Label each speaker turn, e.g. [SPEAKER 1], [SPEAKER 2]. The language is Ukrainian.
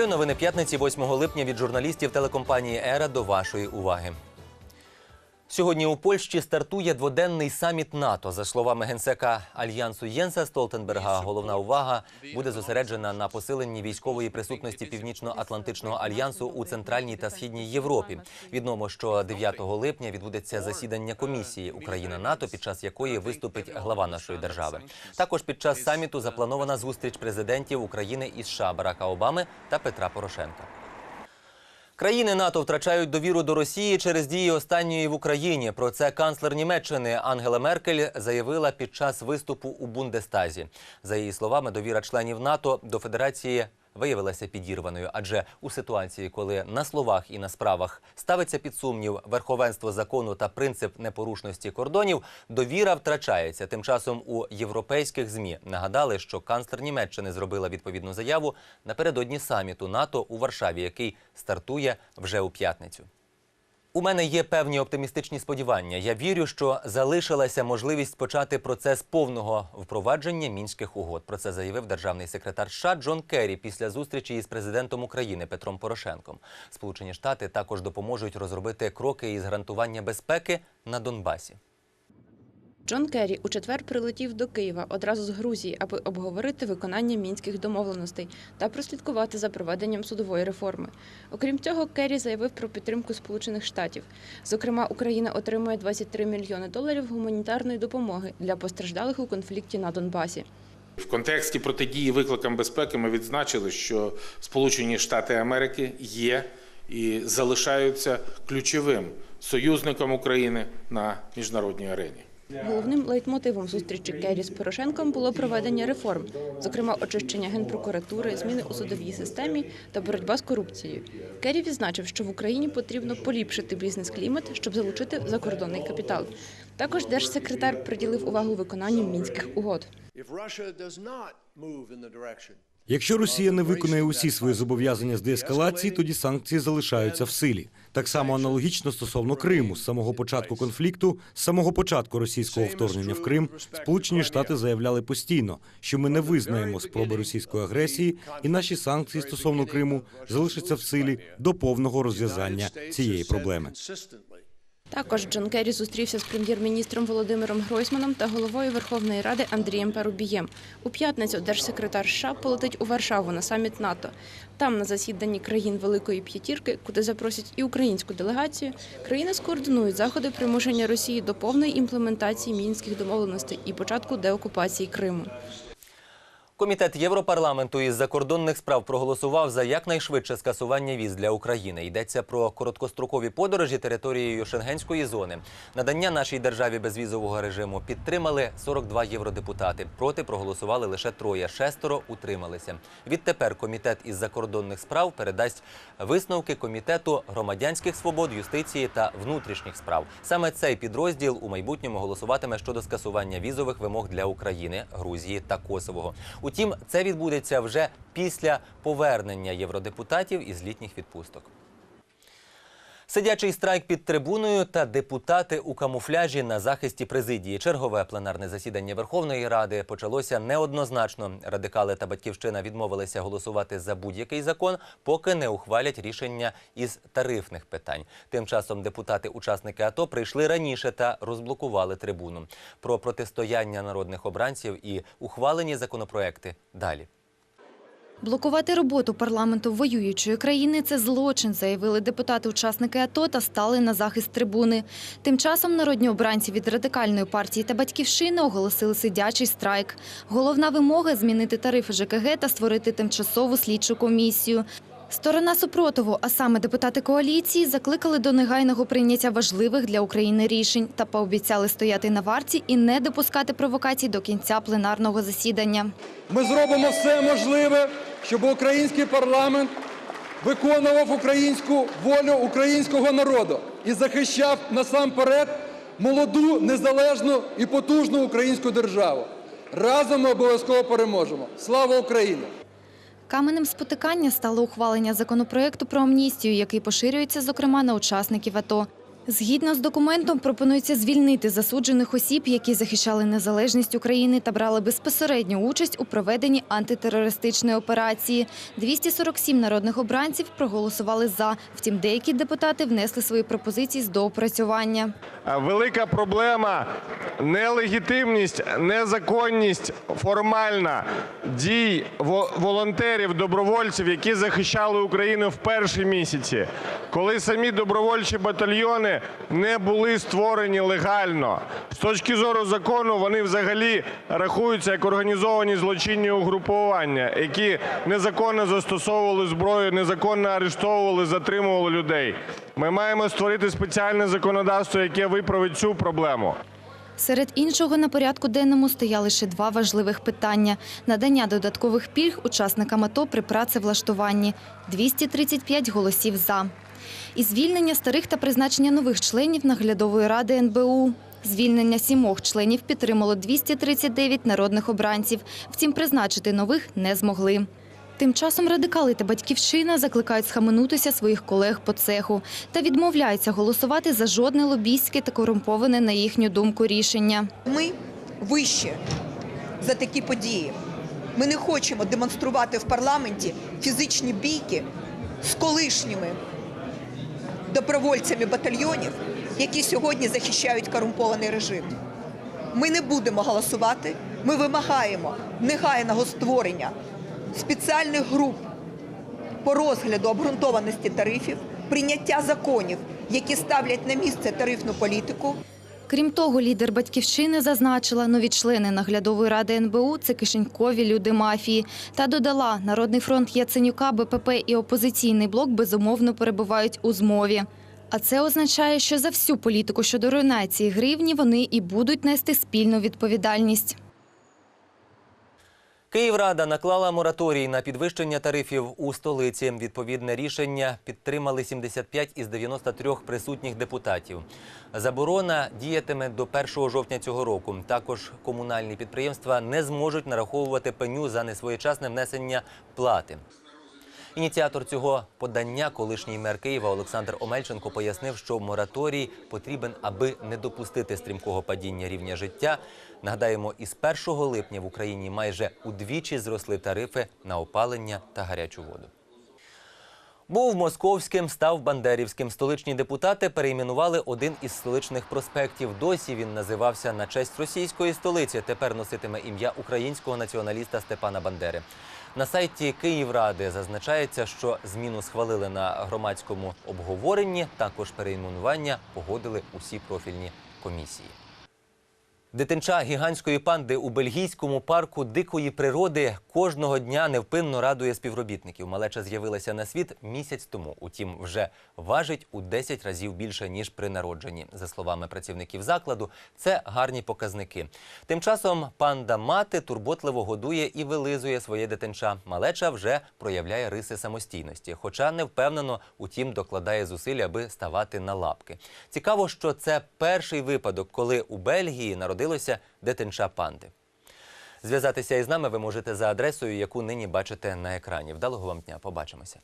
[SPEAKER 1] Вітаю новини п'ятниці 8 липня від журналістів телекомпанії Ера до вашої уваги. Сьогодні у Польщі стартує дводенний саміт НАТО. За словами генсека альянсу Єнса Столтенберга, головна увага буде зосереджена на посиленні військової присутності Північно-Атлантичного альянсу у центральній та східній Європі. Відомо, що 9 липня відбудеться засідання комісії Україна НАТО, під час якої виступить глава нашої держави. Також під час саміту запланована зустріч президентів України і США Барака Обами та Петра Порошенка. Країни НАТО втрачають довіру до Росії через дії останньої в Україні. Про це канцлер Німеччини Ангела Меркель заявила під час виступу у Бундестазі. За її словами, довіра членів НАТО до Федерації виявилася підірваною, адже у ситуації, коли на словах і на справах ставиться під сумнів верховенство закону та принцип непорушності кордонів, довіра втрачається. Тим часом у європейських змі нагадали, що канцлер Німеччини зробила відповідну заяву напередодні саміту НАТО у Варшаві, який стартує вже у п'ятницю. У мене є певні оптимістичні сподівання. Я вірю, що залишилася можливість почати процес повного впровадження мінських угод. Про це заявив державний секретар США Джон Керрі після зустрічі із президентом України Петром Порошенком. Сполучені Штати також допоможуть розробити кроки із гарантування безпеки на Донбасі.
[SPEAKER 2] Джон Керрі у четвер прилетів до Києва одразу з Грузії, аби обговорити виконання мінських домовленостей та прослідкувати за проведенням судової реформи. Окрім цього, Керрі заявив про підтримку Сполучених Штатів. Зокрема, Україна отримує 23 мільйони доларів гуманітарної допомоги для постраждалих у конфлікті на Донбасі.
[SPEAKER 3] В контексті протидії викликам безпеки ми відзначили, що Сполучені Штати Америки є і залишаються ключовим союзником України на міжнародній арені.
[SPEAKER 2] Головним лейтмотивом зустрічі Керрі з Порошенком було проведення реформ, зокрема очищення генпрокуратури, зміни у судовій системі та боротьба з корупцією. Керрі відзначив, що в Україні потрібно поліпшити бізнес-клімат, щоб залучити закордонний капітал. Також держсекретар приділив увагу виконанню мінських угод.
[SPEAKER 4] Якщо Росія не виконає усі свої зобов'язання з деескалації, тоді санкції залишаються в силі. Так само аналогічно стосовно Криму. З самого початку конфлікту, з самого початку російського вторгнення в Крим, Сполучені Штати заявляли постійно, що ми не визнаємо спроби російської агресії, і наші санкції стосовно Криму залишаться в силі до повного розв'язання цієї проблеми.
[SPEAKER 2] Також Джон Керрі зустрівся з прем'єр-міністром Володимиром Гройсманом та головою Верховної Ради Андрієм Парубієм. У п'ятницю держсекретар США полетить у Варшаву на саміт НАТО. Там, на засіданні країн Великої П'ятірки, куди запросять і українську делегацію, країни скоординують заходи примушення Росії до повної імплементації мінських домовленостей і початку деокупації Криму.
[SPEAKER 1] Комітет Європарламенту із закордонних справ проголосував за якнайшвидше скасування віз для України. Йдеться про короткострокові подорожі територією Шенгенської зони. Надання нашій державі безвізового режиму підтримали 42 євродепутати. Проти проголосували лише троє. Шестеро утрималися. Відтепер комітет із закордонних справ передасть висновки комітету громадянських свобод, юстиції та внутрішніх справ. Саме цей підрозділ у майбутньому голосуватиме щодо скасування візових вимог для України, Грузії та Косового. Утім, це відбудеться вже після повернення євродепутатів із літніх відпусток. Сидячий страйк під трибуною та депутати у камуфляжі на захисті президії. Чергове пленарне засідання Верховної Ради почалося неоднозначно. Радикали та батьківщина відмовилися голосувати за будь-який закон, поки не ухвалять рішення із тарифних питань. Тим часом депутати-учасники АТО прийшли раніше та розблокували трибуну. Про протистояння народних обранців і ухвалені законопроекти далі.
[SPEAKER 5] Блокувати роботу парламенту воюючої країни – це злочин, заявили депутати-учасники АТО та стали на захист трибуни. Тим часом народні обранці від Радикальної партії та Батьківщини оголосили сидячий страйк. Головна вимога – змінити тарифи ЖКГ та створити тимчасову слідчу комісію. Сторона супротиву, а саме депутати коаліції, закликали до негайного прийняття важливих для України рішень та пообіцяли стояти на варті і не допускати провокацій до кінця пленарного засідання.
[SPEAKER 6] Ми зробимо все можливе, щоб український парламент виконував українську волю українського народу і захищав насамперед молоду, незалежну і потужну українську державу. Разом ми обов'язково переможемо. Слава Україні!
[SPEAKER 5] Каменем спотикання стало ухвалення законопроекту про амністію, який поширюється, зокрема, на учасників АТО. Згідно з документом, пропонується звільнити засуджених осіб, які захищали незалежність України та брали безпосередню участь у проведенні антитерористичної операції. 247 народних обранців проголосували за. Втім, деякі депутати внесли свої пропозиції з доопрацювання.
[SPEAKER 7] Велика проблема нелегітимність, незаконність формальна дій волонтерів, добровольців, які захищали Україну в перші місяці, коли самі добровольчі батальйони не були створені легально. З точки зору закону вони взагалі рахуються як організовані злочинні угрупування, які незаконно застосовували зброю, незаконно арештовували, затримували людей. Ми маємо створити спеціальне законодавство, яке виправить цю проблему.
[SPEAKER 5] Серед іншого на порядку денному стояли ще два важливих питання: надання додаткових пільг учасникам АТО при працевлаштуванні 235 голосів за. І звільнення старих та призначення нових членів наглядової ради НБУ. Звільнення сімох членів підтримало 239 народних обранців. Втім, призначити нових не змогли. Тим часом радикали та батьківщина закликають схаменутися своїх колег по цеху та відмовляються голосувати за жодне лобійське та корумповане, на їхню думку, рішення.
[SPEAKER 8] Ми вище за такі події. Ми не хочемо демонструвати в парламенті фізичні бійки з колишніми добровольцями батальйонів, які сьогодні захищають корумпований режим. Ми не будемо голосувати. Ми вимагаємо негайного створення спеціальних груп по розгляду обґрунтованості тарифів, прийняття законів, які ставлять на місце тарифну політику.
[SPEAKER 5] Крім того, лідер батьківщини зазначила, нові члени наглядової ради НБУ це кишенькові люди мафії. Та додала, Народний фронт Яценюка, БПП і опозиційний блок безумовно перебувають у змові. А це означає, що за всю політику щодо руйнації гривні вони і будуть нести спільну відповідальність.
[SPEAKER 1] Київрада наклала мораторій на підвищення тарифів у столиці. Відповідне рішення підтримали 75 із 93 присутніх депутатів. Заборона діятиме до 1 жовтня цього року. Також комунальні підприємства не зможуть нараховувати пеню за несвоєчасне внесення плати. Ініціатор цього подання, колишній мер Києва Олександр Омельченко, пояснив, що мораторій потрібен, аби не допустити стрімкого падіння рівня життя. Нагадаємо, із 1 липня в Україні майже удвічі зросли тарифи на опалення та гарячу воду. Був московським, став бандерівським. Столичні депутати перейменували один із столичних проспектів. Досі він називався на честь російської столиці. Тепер носитиме ім'я українського націоналіста Степана Бандери. На сайті Київради зазначається, що зміну схвалили на громадському обговоренні. Також перейменування погодили усі профільні комісії. Дитинча гігантської панди у бельгійському парку дикої природи кожного дня невпинно радує співробітників. Малеча з'явилася на світ місяць тому. Утім, вже важить у 10 разів більше ніж при народженні. За словами працівників закладу, це гарні показники. Тим часом панда мати турботливо годує і вилизує своє дитинча. Малеча вже проявляє риси самостійності, хоча не впевнено, утім, докладає зусиль, аби ставати на лапки. Цікаво, що це перший випадок, коли у Бельгії народилося дитинча панди. Зв'язатися із нами ви можете за адресою, яку нині бачите на екрані. Вдалого вам дня. Побачимося.